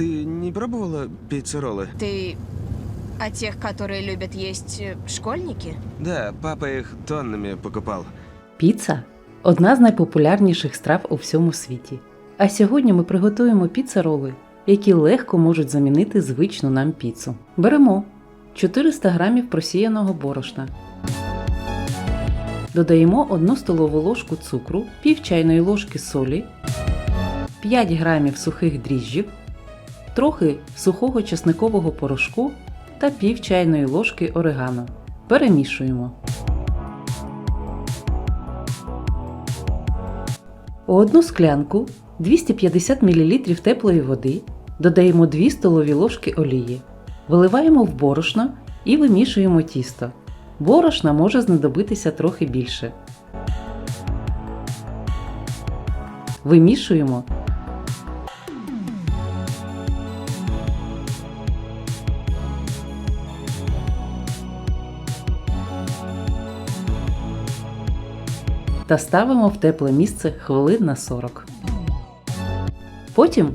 Ты не пробовала пиццеролы? Ты о тех, которые любят есть э, школьники? Да, папа их тоннами покупал. Піца одна з найпопулярніших страв у всьому світі. А сьогодні ми приготуємо піцероли, які легко можуть замінити звичну нам піцу. Беремо 400 г просіяного борошна. Додаємо 1 столову ложку цукру, пів чайної ложки солі, 5 г сухих дріжджів, трохи сухого чесникового порошку та пів чайної ложки орегано. Перемішуємо. У одну склянку 250 мл теплої води додаємо 2 столові ложки олії, виливаємо в борошно і вимішуємо тісто. Борошна може знадобитися трохи більше. Вимішуємо. Та ставимо в тепле місце хвилин на 40. Потім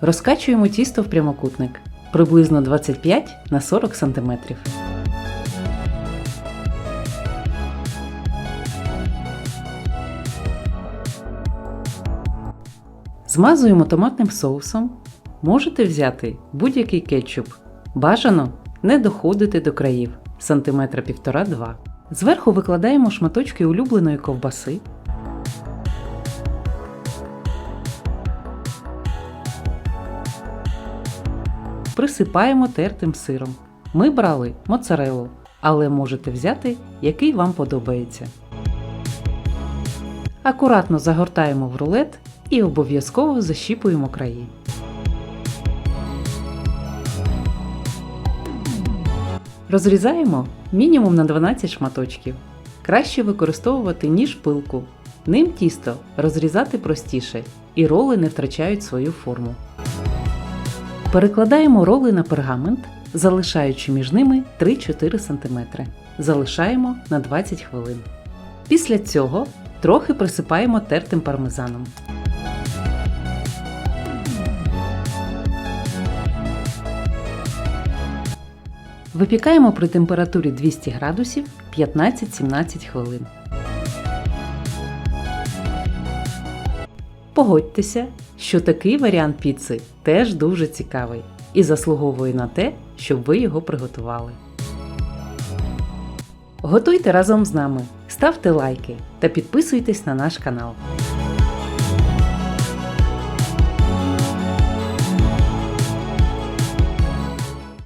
розкачуємо тісто в прямокутник приблизно 25 на 40 см. Змазуємо томатним соусом. Можете взяти будь-який кетчуп. Бажано не доходити до країв сантиметра півтора-два. Зверху викладаємо шматочки улюбленої ковбаси. Присипаємо тертим сиром. Ми брали моцарелу, але можете взяти, який вам подобається. Акуратно загортаємо в рулет і обов'язково защіпуємо краї. Розрізаємо мінімум на 12 шматочків. Краще використовувати ніж пилку. Ним тісто розрізати простіше і роли не втрачають свою форму. Перекладаємо роли на пергамент, залишаючи між ними 3-4 см. Залишаємо на 20 хвилин. Після цього трохи присипаємо тертим пармезаном. Випікаємо при температурі 200 градусів 15-17 хвилин. Погодьтеся, що такий варіант піци теж дуже цікавий і заслуговує на те, щоб ви його приготували. Готуйте разом з нами, ставте лайки та підписуйтесь на наш канал.